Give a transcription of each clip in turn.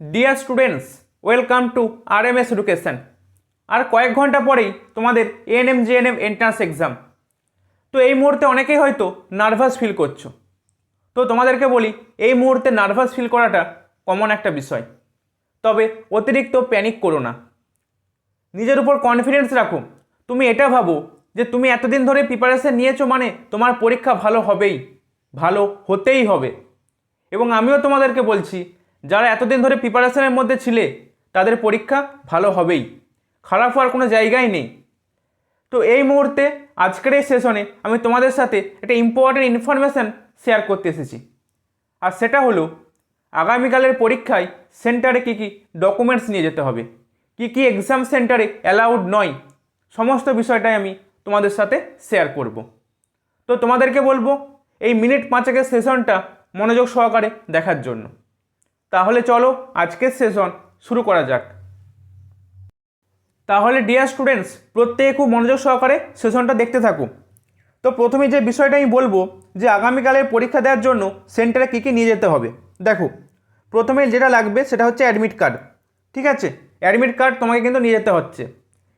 Dear students welcome to R M S education আর কয়েক ঘণ্টা পরেই তোমাদের এএনএম জিএনএম এন্ট্রান্স এক্সাম তো এই মুহূর্তে অনেকেই হয়তো নার্ভাস ফিল করছ। তো তোমাদেরকে বলি, এই মুহূর্তে নার্ভাস ফিল করাটা কমন একটা বিষয়। তবে অতিরিক্ত প্যানিক করো না। নিজের উপর কনফিডেন্স রাখো। তুমি এটা ভাবো যে তুমি এতদিন ধরে প্রিপারেশন নিয়েছো মানে তোমার পরীক্ষা ভালো হবেই। ভালো হতেই হবে। এবং আমিও তোমাদেরকে বলছি যারা এতদিন ধরে প্রিপারেশনের মধ্যে ছিলে, তাদের পরীক্ষা ভালো হবেই। খারাপ হওয়ার কোনো জায়গাই নেই। তো এই মুহূর্তে, আজকের এই সেশনে আমি তোমাদের সাথে একটা ইম্পর্টেন্ট ইনফরমেশান শেয়ার করতে এসেছি। আর সেটা হলো, আগামীকালের পরীক্ষায় সেন্টারে কী কী ডকুমেন্টস নিয়ে যেতে হবে? কী কী এক্সাম সেন্টারে অ্যালাউড নয়? সমস্ত বিষয়টাই আমি তোমাদের সাথে শেয়ার করব। তো তোমাদেরকে বলব, এই মিনিট পাঁচেকের সেশনটা মনোযোগ সহকারে দেখার জন্য। তাহলে চলো আজকের সেশন শুরু করা যাক। তাহলে ডিয়ার স্টুডেন্টস প্রত্যেকে খুব মনোযোগ সহকারে সেশনটা দেখতে থাকো। তো প্রথমে যে বিষয়টা আমি বলব, যে আগামীকালের পরীক্ষা দেওয়ার জন্য সেন্টারে কী কী নিয়ে যেতে হবে। দেখো, প্রথমে যেটা লাগবে সেটা হচ্ছে অ্যাডমিট কার্ড ঠিক আছে? অ্যাডমিট কার্ড তোমাকে কিন্তু নিয়ে যেতে হচ্ছে।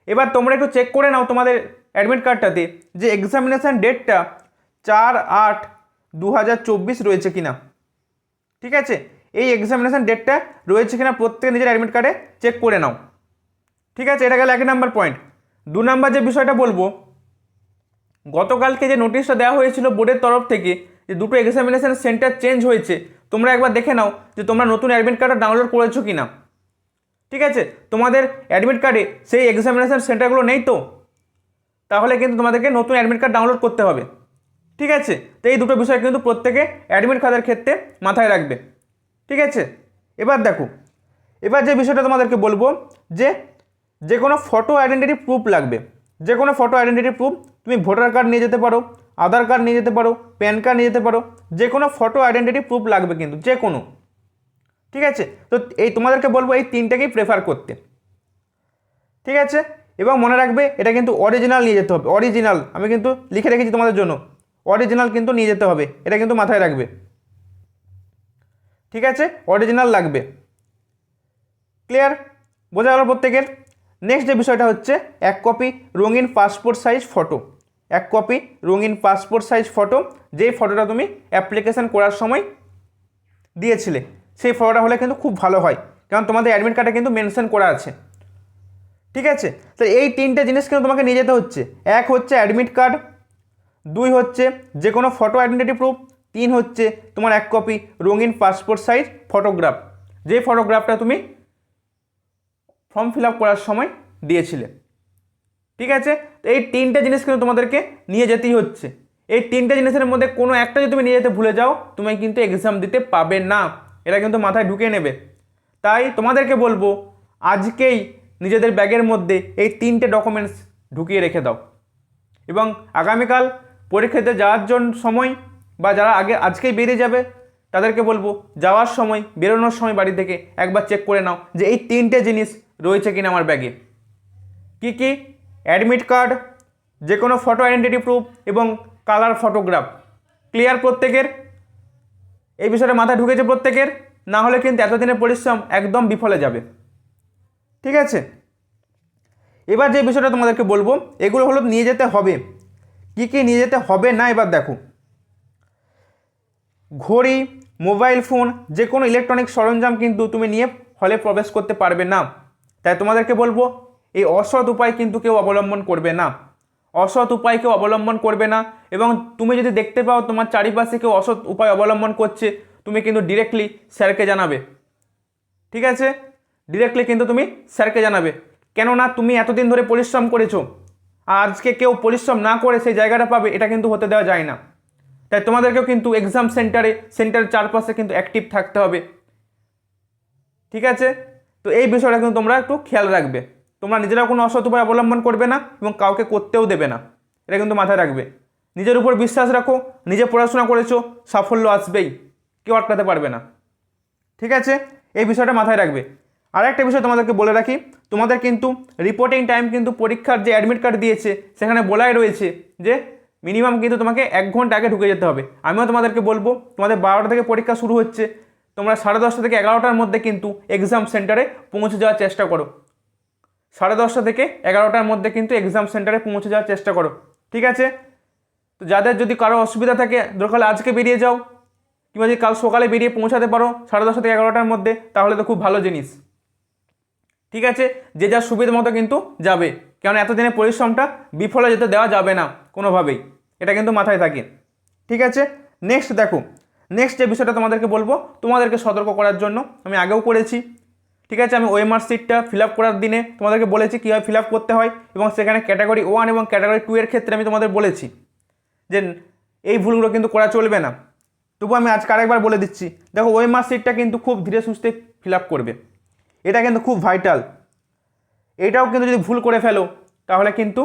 এবার তোমরা একটু চেক করে নাও তোমাদের অ্যাডমিট কার্ডটাতে যে এক্সামিনেশান ডেটটা চার আট দু রয়েছে কিনা। ঠিক আছে? এই এক্সামিনেশান ডেটটা রয়েছে কিনা প্রত্যেকে নিজের অ্যাডমিট কার্ডে চেক করে নাও। ঠিক আছে? এটা গেল এক নাম্বার পয়েন্ট দু নাম্বার যে বিষয়টা বলব, গতকালকে যে নোটিশটা দেওয়া হয়েছিল বোর্ডের তরফ থেকে, যে দুটো এক্সামিনেশন সেন্টার চেঞ্জ হয়েছে, তোমরা একবার দেখে নাও যে তোমরা নতুন অ্যাডমিট কার্ডটা ডাউনলোড করেছ কি না ঠিক আছে? তোমাদের অ্যাডমিট কার্ডে সেই এক্সামিনেশান সেন্টারগুলো নেই তো? তাহলে কিন্তু তোমাদেরকে নতুন অ্যাডমিট কার্ড ডাউনলোড করতে হবে। ঠিক আছে? তো এই দুটো বিষয় কিন্তু প্রত্যেকে অ্যাডমিট কার্ডের ক্ষেত্রে মাথায় রাখবে। ঠিক আছে? এবার দেখো, এবার যে বিষয়টা তোমাদেরকে বলব যে যে কোনো ফটো আইডেন্টিটি প্রুফ লাগবে। যে কোনো ফটো আইডেন্টিটি প্রুফ তুমি ভোটার কার্ড নিয়ে যেতে পারো আধার কার্ড নিয়ে যেতে পারো প্যান কার্ড নিয়ে যেতে পারো যে কোনো ফটো আইডেন্টিটি প্রুফ লাগবে কিন্তু যে কোনো ঠিক আছে? তো এই তোমাদেরকে বলব এই তিনটাকেই প্রেফার করতে। ঠিক আছে? এবং মনে রাখবে এটা কিন্তু অরিজিনাল নিয়ে যেতে হবে অরিজিনাল আমি কিন্তু লিখে রেখেছি তোমাদের জন্য অরিজিনাল কিন্তু নিয়ে যেতে হবে, এটা কিন্তু মাথায় রাখবে। ঠিক আছে? অরিজিনাল লাগবে। ক্লিয়ার বোঝা গেল প্রত্যেকের? নেক্সট যে বিষয়টা হচ্ছে, এক কপি রঙিন পাসপোর্ট সাইজ ফটো এক কপি রঙিন পাসপোর্ট সাইজ ফটো যেই ফটোটা তুমি অ্যাপ্লিকেশন করার সময় দিয়েছিলে, সেই ফটোটা হলে কিন্তু খুব ভালো হয়। কারণ তোমাদের অ্যাডমিট কার্ডে কিন্তু মেনশন করা আছে। ঠিক আছে? তো এই তিনটে জিনিস কিন্তু তোমাকে নিয়ে যেতে হচ্ছে। এক হচ্ছে অ্যাডমিট কার্ড দুই হচ্ছে যে কোনো ফটো আইডেন্টিটি প্রুফ তিন হচ্ছে তোমার এক কপি রঙিন পাসপোর্ট সাইজ ফটোগ্রাফ যে ফটোগ্রাফটা তুমি ফর্ম ফিল আপ করার সময় দিয়েছিলে। ঠিক আছে? তো এই তিনটে জিনিস কিন্তু তোমাদেরকে নিয়ে যেতেই হচ্ছে। এই তিনটে জিনিসের মধ্যে কোনো একটা যদি তুমি নিয়ে যেতে ভুলে যাও, তুমি কিন্তু এক্সাম দিতে পাবে না। এটা কিন্তু মাথায় ঢুকিয়ে নেবে। তাই তোমাদেরকে বলব, আজকেই নিজেদের ব্যাগের মধ্যে এই তিনটে ডকুমেন্টস ঢুকিয়ে রেখে দাও। এবং আগামীকাল পরীক্ষাতে যাওয়ার জন্য সময় বা যারা আগে, আজকেই বেরিয়ে যাবে, তাদেরকে বলব, যাওয়ার সময়, বেরোনোর সময় বাড়ি থেকে একবার চেক করে নাও যে এই তিনটে জিনিস রয়েছে কিনা আমার ব্যাগে। কি কি? অ্যাডমিট কার্ড যে কোনো ফটো আইডেন্টিটি প্রুফ এবং কালার ফটোগ্রাফ ক্লিয়ার প্রত্যেকের? এই বিষয়টা মাথায় ঢুকেছে প্রত্যেকের? না হলে কিন্তু এতদিনের পরিশ্রম একদম বিফলে যাবে। ঠিক আছে? এবার যে বিষয়টা তোমাদেরকে বলব, এগুলো হলো নিয়ে যেতে হবে। কি কি নিয়ে যেতে হবে না, এবার দেখো। ঘড়ি, মোবাইল ফোন যে কোনো ইলেকট্রনিক সরঞ্জাম কিন্তু তুমি নিয়ে হলে প্রবেশ করতে পারবে না। তাই তোমাদেরকে বলব, এই অসৎ উপায় কিন্তু কেউ অবলম্বন করবে না। অসৎ উপায় কেউ অবলম্বন করবে না এবং তুমি যদি দেখতে পাও তোমার চারিপাশে কেউ অসৎ উপায় অবলম্বন করছে, তুমি কিন্তু ডিরেক্টলি স্যারকে জানাবে। ঠিক আছে? ডিরেক্টলি কিন্তু তুমি স্যারকে জানাবে। কেননা তুমি এতদিন ধরে পরিশ্রম করেছ। আর আজকে কেউ পরিশ্রম না করে সেই জায়গাটা পাবে, এটা কিন্তু হতে দেওয়া যায় না। তাই তোমাদেরকেও কিন্তু এক্সাম সেন্টারে সেন্টারের চারপাশে কিন্তু অ্যাক্টিভ থাকতে হবে। ঠিক আছে? তো এই বিষয়টা কিন্তু তোমরা একটু খেয়াল রাখবে। তোমরা নিজেরাও কোনো অসৎ উপায় অবলম্বন করবে না এবং কাউকে করতেও দেবে না। এটা কিন্তু মাথায় রাখবে। নিজের উপর বিশ্বাস রাখো, নিজে পড়াশোনা করেছ, সাফল্য আসবেই, কেউ আটকাতে পারবে না। ঠিক আছে? এই বিষয়টা মাথায় রাখবে। আর একটা বিষয় তোমাদেরকে বলে রাখি, তোমাদের কিন্তু রিপোর্টিং টাইম কিন্তু পরীক্ষার যে অ্যাডমিট কার্ড দিয়েছে, সেখানে বলাই রয়েছে যে মিনিমাম কিন্তু তোমাকে এক ঘণ্টা আগে ঢুকে যেতে হবে। আমিও তোমাদেরকে বলব, তোমাদের বারোটা থেকে পরীক্ষা শুরু হচ্ছে। তোমরা সাড়ে দশটা থেকে এগারোটার মধ্যে কিন্তু এক্সাম সেন্টারে পৌঁছে যাওয়ার চেষ্টা করো। সাড়ে দশটা থেকে এগারোটার মধ্যে কিন্তু এক্সাম সেন্টারে পৌঁছে যাওয়ার চেষ্টা করো। ঠিক আছে? তো যাদের যদি কারও অসুবিধা থাকে দরকার আজকে বেরিয়ে যাও, কিংবা যদি কাল সকালে বেরিয়ে পৌঁছাতে পারো সাড়ে দশটা থেকে এগারোটার মধ্যে, তাহলে তো খুব ভালো জিনিস। ঠিক আছে? যে যার সুবিধা মতো কিন্তু যাবে। কারণ এতদিনের পরিশ্রমটা বিফলে যেতে দেওয়া যাবে না কোনোভাবেই। এটা কিন্তু মাথায় থাকে। ঠিক আছে? নেক্সট দেখো। নেক্সট যে বিষয়টা তোমাদেরকে বলব, তোমাদেরকে সতর্ক করার জন্য আমি আগেও করেছি। ঠিক আছে? আমি ওএমআর সিটটা ফিল আপ করার দিনে তোমাদেরকে বলেছি কীভাবে ফিল আপ করতে হয় এবং সেখানে ক্যাটাগরি ওয়ান এবং ক্যাটাগরি টু এর ক্ষেত্রে আমি তোমাদের বলেছি যে এই ভুলগুলো কিন্তু করা চলবে না। তবু আমি আজকে আরেকবার বলে দিচ্ছি। দেখো ওএমআর সিটটা কিন্তু খুব ধীরে সুস্থে ফিল আপ করবে। এটা কিন্তু খুব ভাইটাল এটাও কিন্তু যদি ভুল করে ফেলো, তাহলে কিন্তু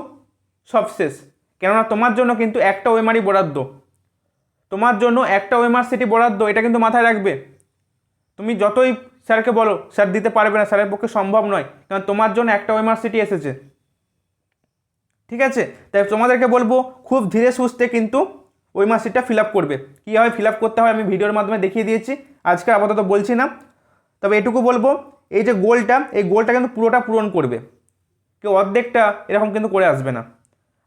সব শেষ। কেননা তোমার জন্য কিন্তু একটা ওএমআরই বরাদ্দ। তোমার জন্য একটা ওএমআর সিটি বরাদ্দ, এটা কিন্তু মাথায় রাখবে। তুমি যতই স্যারকে বলো, স্যার দিতে পারবে না, স্যারের পক্ষে সম্ভব নয়, কারণ তোমার জন্য একটা ওএমআর সিটি এসেছে। ঠিক আছে? তাই তোমাদেরকে বলব, খুব ধীরে সুস্থে কিন্তু ওই মাসিটা ফিল আপ করবে। কীভাবে ফিল আপ করতে হয় আমি ভিডিওর মাধ্যমে দেখিয়ে দিয়েছি, আজকে আপাতত বলছি না। তবে এটুকু বলব এই যে গোলটা, এই গোলটা কিন্তু পুরোটা পূরণ করবে। কেউ অর্ধেকটা এরকম কিন্তু করে আসবে না।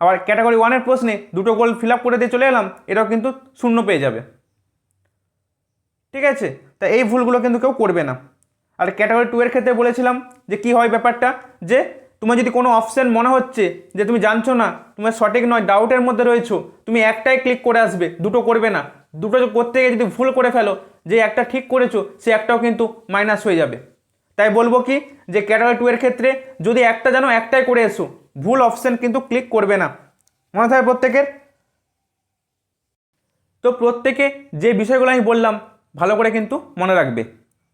আবার ক্যাটাগরি ওয়ানের প্রশ্নে দুটো গোল ফিল আপ করে দিয়ে চলে এলাম, এটাও কিন্তু শূন্য পেয়ে যাবে। ঠিক আছে? তা এই ভুলগুলো কিন্তু কেউ করবে না। আর ক্যাটাগরি টু এর ক্ষেত্রে বলেছিলাম যে কি হয় ব্যাপারটা? যে তোমার যদি কোনো অপশান মনে হচ্ছে যে তুমি জানছো না, তোমার সঠিক নয় ডাউটের মধ্যে রয়েছো, তুমি একটাই ক্লিক করে আসবে, দুটো করবে না। দুটো করতে গিয়ে যদি ভুল করে ফেলো, যে একটা ঠিক করেছ, সে একটাও কিন্তু মাইনাস হয়ে যাবে। তাই বলব কি যে ক্যাটাগরি টু এর ক্ষেত্রে যদি একটা জানো একটাই করে এসো, ভুল অপশান কিন্তু ক্লিক করবে না। মনে থাকে প্রত্যেকের? তো প্রত্যেকে যে বিষয়গুলো আমি বললাম, ভালো করে কিন্তু মনে রাখবে।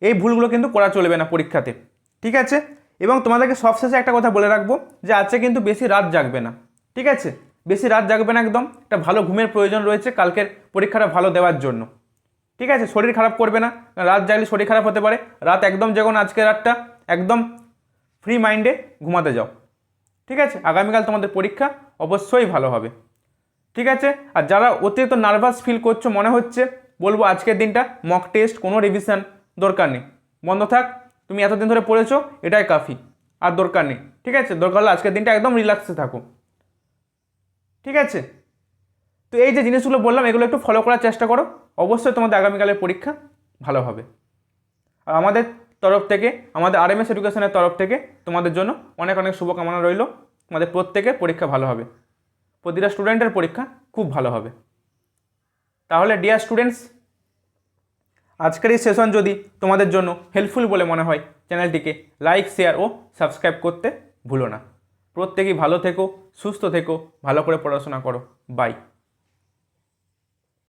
এই ভুলগুলো কিন্তু করা চলবে না পরীক্ষাতে। ঠিক আছে? এবং তোমাদেরকে সবশেষে একটা কথা বলে রাখব যে আজকে কিন্তু বেশি রাত জাগবে না। ঠিক আছে? বেশি রাত জাগবে না একদম। একটা ভালো ঘুমের প্রয়োজন রয়েছে কালকের পরীক্ষাটা ভালো দেওয়ার জন্য। ঠিক আছে? শরীর খারাপ করবে না। রাত জাগলে শরীর খারাপ হতে পারে। রাত একদম যখন আজকে রাতটা। একদম ফ্রি মাইন্ডে ঘুমাতে যাও। ঠিক আছে? আগামীকাল তোমাদের পরীক্ষা অবশ্যই ভালো হবে। ঠিক আছে? আর যারা অতিরিক্ত নার্ভাস ফিল করছ, মনে হচ্ছে, বলব আজকের দিনটা মক টেস্ট কোনো রিভিশন দরকার নেই। বন্ধ থাক, তুমি এতদিন ধরে পড়েছো, এটাই কাফি। আর দরকার নেই। ঠিক আছে? দরকার হলে আজকের দিনটা একদম রিল্যাক্সে থাকো। ঠিক আছে? তো এই যে জিনিসগুলো বললাম, এগুলো একটু ফলো করার চেষ্টা করো। অবশ্যই তোমাদের আগামীকালের পরীক্ষা ভালো হবে। আর আমাদের তরফ থেকে, আমাদের আর এম এস এডুকেশনের তরফ থেকে তোমাদের জন্য অনেক অনেক শুভকামনা রইল। তোমাদের প্রত্যেকের পরীক্ষা ভালো হবে। প্রতিটা স্টুডেন্টের পরীক্ষা খুব ভালো হবে। তাহলে ডিয়ার স্টুডেন্টস আজকের এই সেশন যদি তোমাদের জন্য হেল্পফুল বলে মনে হয় চ্যানেলটিকে লাইক শেয়ার ও সাবস্ক্রাইব করতে ভুলো না। প্রত্যেকেই ভালো থেকো, সুস্থ থেকো, ভালো করে পড়াশোনা করো। বাই